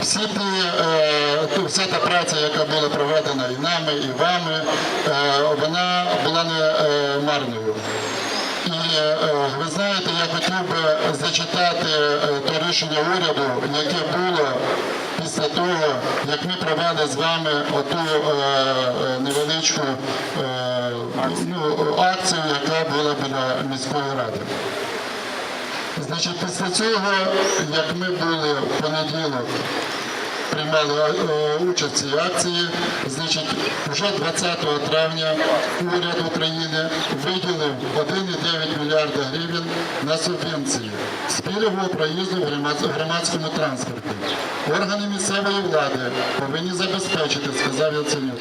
всі ті, е, вся та праця, яка була проведена і нами, і вами, е, вона була не е, марною. І ви знаєте, я хотів би зачитати е, то рішення уряду, яке було після того, як ми провели з вами оту невеличку ну, акцію, яка була біля міської ради. Значить, після цього, як ми були в понеділок, приймали е, участь в акції, значить, вже 20 травня уряд України виділив 1,9 мільярда гривень на субвенції з пільгового проїзду в громадському транспорті. Органи місцевої влади повинні забезпечити, сказав Яценюк,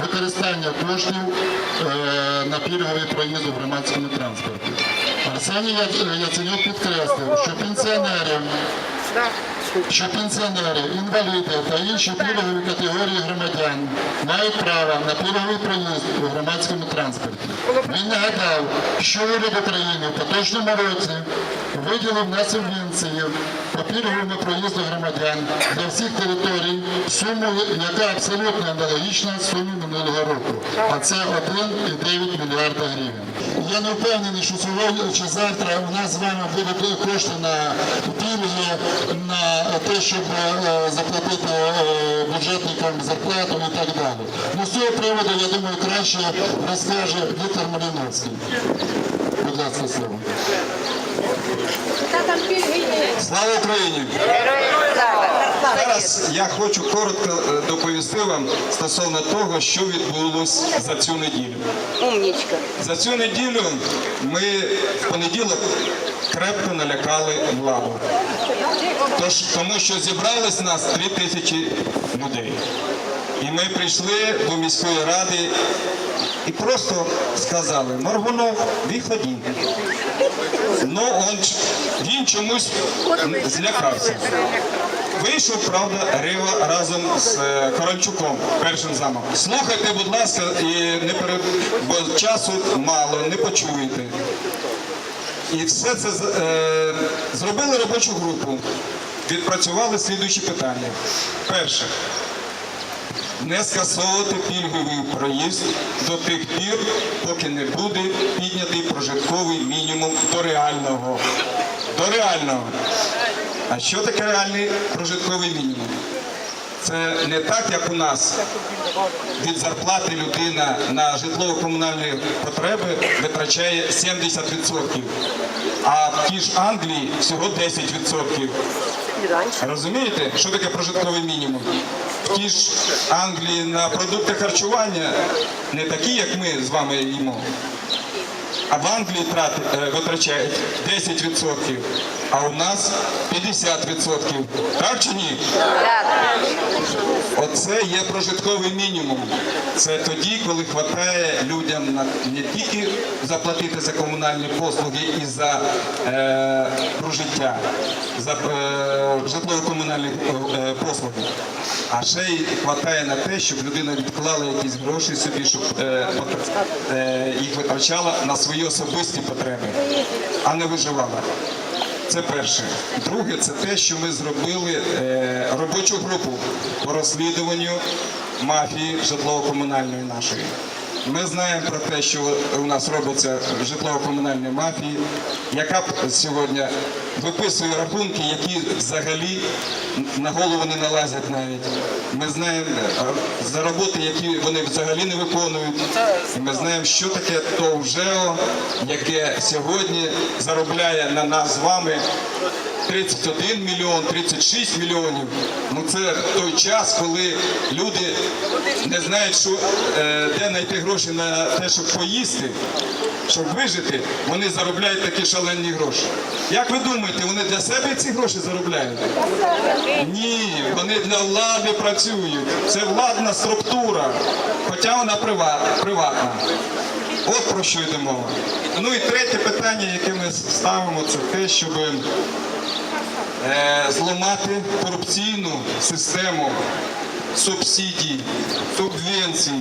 використання коштів е, на пільговий проїзд у громадському транспорті. Арсеній Яценюк підкреслив, що пенсіонерам що пенсіонери, інваліди та інші пільгові категорії громадян мають право на пільговий проїзд у громадському транспорті. Він нагадав, що уряд України в поточному році виділив на субвенції по пільговому проїзду громадян для всіх територій суму, яка абсолютно аналогічна сумі минулого року, а це 1,9 мільярда гривень. Я не впевнений, що сьогодні чи завтра у нас з вами будуть кошти на пільги, на те, щоб е, заплатити е, бюджетникам зарплату і так далі. Ну, з цього приводу, я думаю, краще розкаже Віктор Маліновський. Будь ласка, слово. Слава Україні! Зараз я хочу коротко е, доповісти вам стосовно того, що відбулось за цю неділю. Умнічка. За цю неділю ми в понеділок крепко налякали владу. Тож, тому що зібралось нас три тисячі людей. І ми прийшли до міської ради і просто сказали, Маргунов, виходи. Ну, он, він чомусь злякався. Вийшов, правда, Рива разом з е, Корольчуком, першим замом. Слухайте, будь ласка, і не перед... бо часу мало, не почуєте. І все це е, зробили робочу групу, відпрацювали слідуючі питання. Перше. Не скасовувати пільговий проїзд до тих пір, поки не буде піднятий прожитковий мінімум до реального. До реального. А що таке реальний прожитковий мінімум? Це не так, як у нас від зарплати людина на житлово-комунальні потреби витрачає 70%, а в тій ж Англії всього 10%. Розумієте, що таке прожитковий мінімум? В тій ж Англії на продукти харчування не такі, як ми з вами їмо. А в Англії е, витрачають 10%, а у нас 50%. Так чи ні? Оце є прожитковий мінімум. Це тоді, коли вистачає людям на не тільки заплатити за комунальні послуги і за е, прожиття, за е, житлово-комунальні е, послуги, а ще й вистачає на те, щоб людина відклала якісь гроші собі, щоб е, е, їх витрачала на свої особисті потреби, а не виживала. Це перше. Друге, це те, що ми зробили е, робочу групу по розслідуванню мафії житлово-комунальної нашої. Ми знаємо про те, що у нас робиться в житлово-комунальній мафії, яка сьогодні виписує рахунки, які взагалі на голову не налазять навіть. Ми знаємо за роботи, які вони взагалі не виконують. І ми знаємо, що таке ТОВ ЖЕО, яке сьогодні заробляє на нас з вами 31 мільйон, 36 мільйонів. Ну це той час, коли люди не знають, що, е, де знайти гроші на те, щоб поїсти, щоб вижити, вони заробляють такі шалені гроші. Як ви думаєте, вони для себе ці гроші заробляють? Ні, вони для влади працюють. Це владна структура, хоча вона приватна. От про що йде мова. Ну і третє питання, яке ми ставимо, це те, щоб зламати корупційну систему субсидій, субвенцій,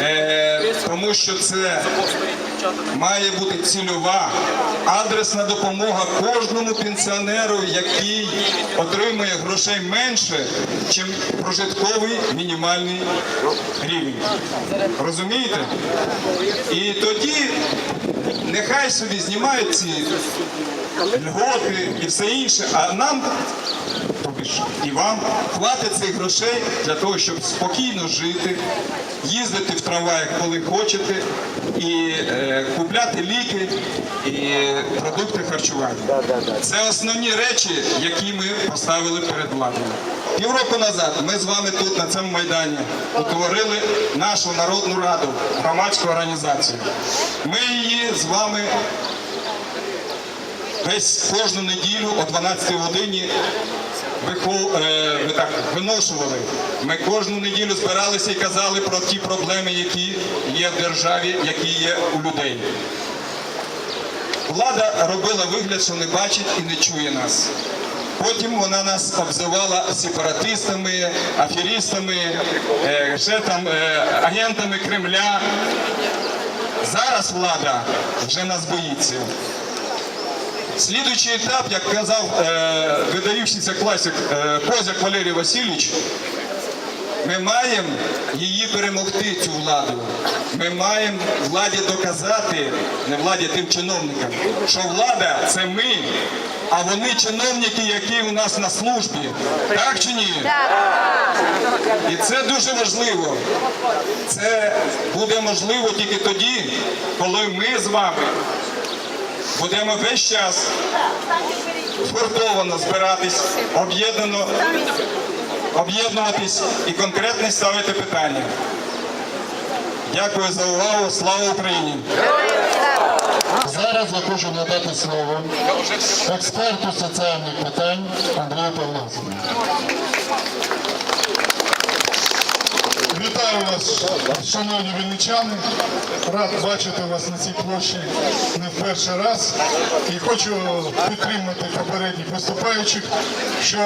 е, тому що це має бути цільова адресна допомога кожному пенсіонеру, який отримує грошей менше, ніж прожитковий мінімальний рівень. Розумієте? І тоді нехай собі знімають ці льготи і все інше, а нам і вам хватить цих грошей для того, щоб спокійно жити, їздити в трамваях, коли хочете, і е, купляти ліки і продукти харчування. Це основні речі, які ми поставили перед владою. Півроку назад ми з вами тут на цьому майдані утворили нашу народну раду, громадську організацію. Ми її з вами десь кожну неділю о 12 годині е, ми так виношували. Ми кожну неділю збиралися і казали про ті проблеми, які є в державі, які є у людей. Влада робила вигляд, що не бачить і не чує нас. Потім вона нас обзивала сепаратистами, аферістами, е, ще там е, агентами Кремля. Зараз влада вже нас боїться. Слідуючий етап, як казав е, видаючийся класик е, Козяк Валерій Васильович, ми маємо її перемогти, цю владу. Ми маємо владі доказати, не владі тим чиновникам, що влада це ми, а вони чиновники, які у нас на службі. Так чи ні? І це дуже важливо. Це буде можливо тільки тоді, коли ми з вами будемо весь час згуртовано збиратись, об'єднано, об'єднуватись і конкретно ставити питання. Дякую за увагу. Слава Україні! Зараз я хочу надати слово експерту соціальних питань Андрію Павловському. Вітаю вас, шановні вінничани. Рад бачити вас на цій площі не в перший раз. І хочу підтримати попередніх виступаючих, що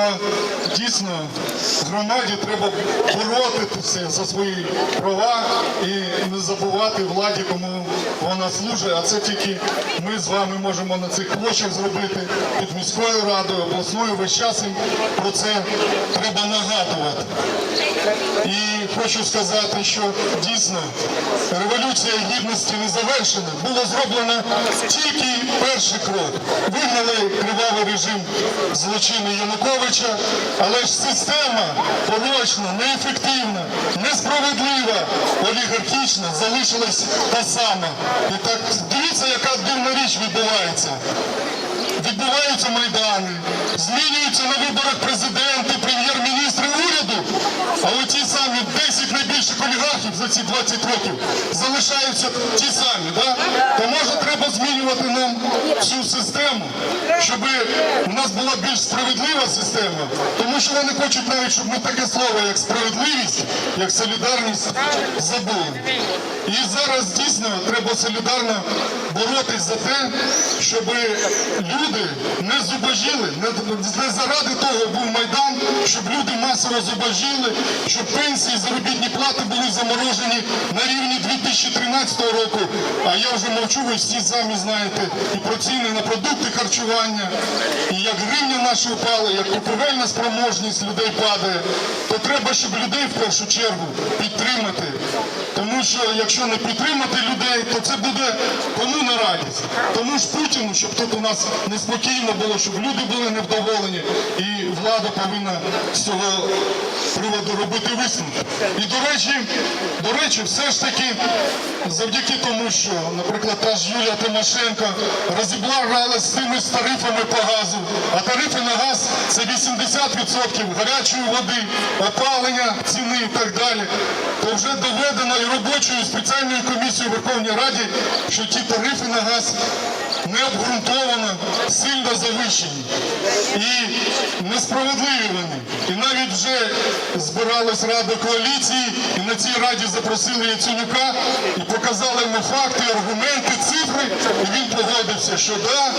дійсно громаді треба боротися за свої права і не забувати владі, кому вона служить. А це тільки ми з вами можемо на цих площах зробити під міською радою, обласною весь час про це треба нагадувати. І хочу сказати, що дійсно революція гідності не завершена. Було зроблено тільки перший крок. Вигнали кривавий режим злочину Януковича, але ж система порочна, неефективна, несправедлива, олігархічна залишилась та сама. І так дивіться, яка дивна річ відбувається. Відбуваються майдани, змінюються на виборах президенти, прем'єр-міністри уряду, а оті самі 10 найбільших за ці 20 років залишаються ті самі. Да? То може треба змінювати нам всю систему, щоб у нас була більш справедлива система, тому що вони хочуть навіть, щоб ми таке слово, як справедливість, як солідарність забули. І зараз дійсно треба солідарно боротись за те, щоб люди не зубожили, не, заради того був Майдан, щоб люди масово зубожили, щоб пенсії, заробітні плати були заморожені на рівні 2013 року. А я вже мовчу, ви всі самі знаєте і про ціни на продукти харчування, і як гривня наша впала, як купівельна спроможність людей падає, то треба, щоб людей в першу чергу підтримати. Тому що якщо не підтримати людей, то це буде кому на радість. Тому ж Путіну, щоб тут у нас неспокійно було, щоб люди були невдоволені, і влада повинна з цього приводу робити висновки. І до речі, до речі, все ж таки, завдяки тому, що, наприклад, та ж Юлія Тимошенко розібралася з тими тарифами по газу, а тарифи на газ це 80% гарячої води, опалення ціни і так далі, то вже доведено робочою спеціальною комісією Верховної Раді, що ті тарифи на газ необґрунтовано сильно завищені. І несправедливі вони. І навіть вже збиралась Рада коаліції, і на цій раді запросили Яценюка і показали йому факти, аргументи, цифри, і він погодився, що да,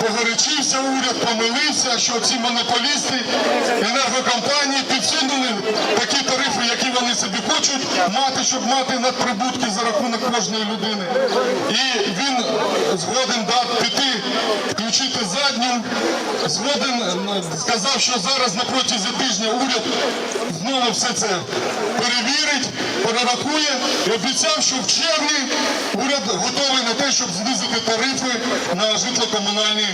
погорячився уряд, помилився, що ці монополісти, енергокомпанії підсунули такі тарифи, які вони собі хочуть мати, щоб мати надприбутки за рахунок кожної людини. І він згоден дав піти, включити задню, згоден сказав, що зараз на протязі тижня уряд знову все це перевірить, перерахує. І обіцяв, що в червні уряд готовий на те, щоб знизити тарифи на житло-комунальні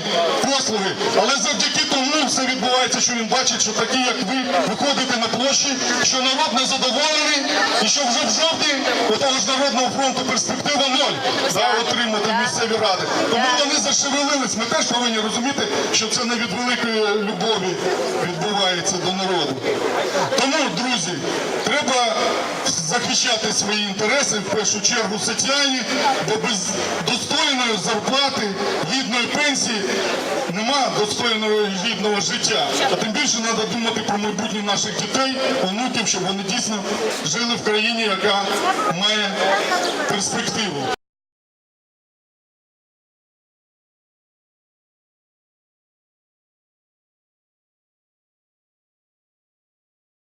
послуги. Але завдяки тому все відбувається, що він бачить, що такі, як ви, виходите на площі, що народ не задоволений, і що вже в жовтні у того ж народного фронту перспектива ноль да, отримати місцеві ради. Тому вони зашевелились. Ми теж повинні розуміти, що це не від великої любові відбувається до народу. Тому, друзі, треба захищати свої інтереси, в першу чергу соціальні, бо без достойної зарплати, гідної пенсії нема достойного гідного життя. А тим більше треба думати про майбутнє наших дітей, онуків, щоб вони дійсно жили в країні, яка має перспективу.